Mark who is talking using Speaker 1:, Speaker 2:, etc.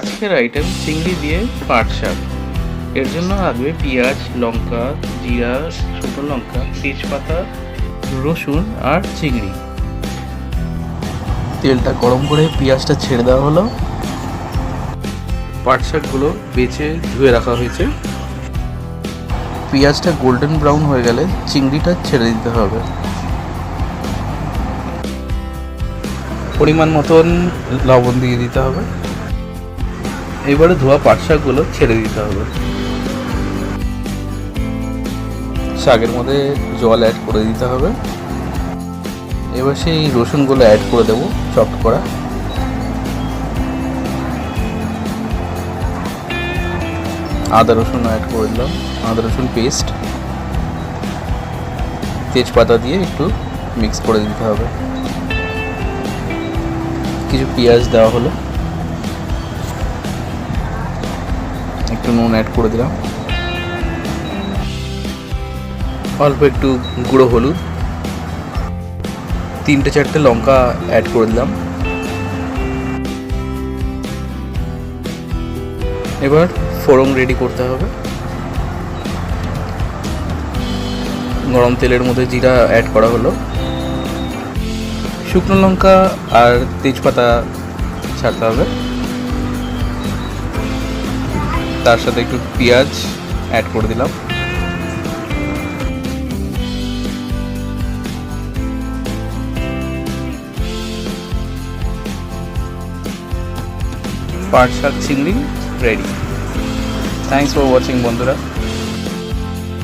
Speaker 1: আজকের আইটেম চিংড়ি দিয়ে পাট শাক। এর জন্য লাগবে পেঁয়াজ, লঙ্কা, জিরা, শুকনো লঙ্কা, তেজপাতা, রসুন আর চিংড়ি। তেলটা গরম করে পেঁয়াজটা ছেড়ে দেওয়া হলো। পাট শাকগুলো বেছে ধুয়ে রাখা হয়েছে। পেঁয়াজটা গোল্ডেন ব্রাউন হয়ে গেলে চিংড়িটা ছেড়ে দিতে হবে। পরিমাণ মতন লবণ দিয়ে দিতে হবে। এবারে ধোয়া পাট শাকগুলো ছেড়ে দিতে হবে। শাকের মধ্যে জল অ্যাড করে দিতে হবে। এবার সেই রসুনগুলো অ্যাড করে দেবো চপ করা। আদা রসুন অ্যাড করে দিলাম। আদা রসুন পেস্ট তেজপাতা দিয়ে একটু মিক্স করে দিতে হবে। কিছু পেঁয়াজ দেওয়া হলো। একটু নুন অ্যাড করে দিলাম। অল্প একটু গুঁড়ো হলুদ। তিনটে চারটে লঙ্কা অ্যাড করে দিলাম। এবার ফোড়ন রেডি করতে হবে। গরম তেলের মধ্যে জিরা অ্যাড করা হলো। শুকনো লঙ্কা আর তেজপাতা ছাড়তে হবে। তার সাথে একটু পেঁয়াজ অ্যাড করে দিলাম। পাট শাক চিংড়ি রেডি থ্যাংকস ফর ওয়াচিং বন্ধুরা।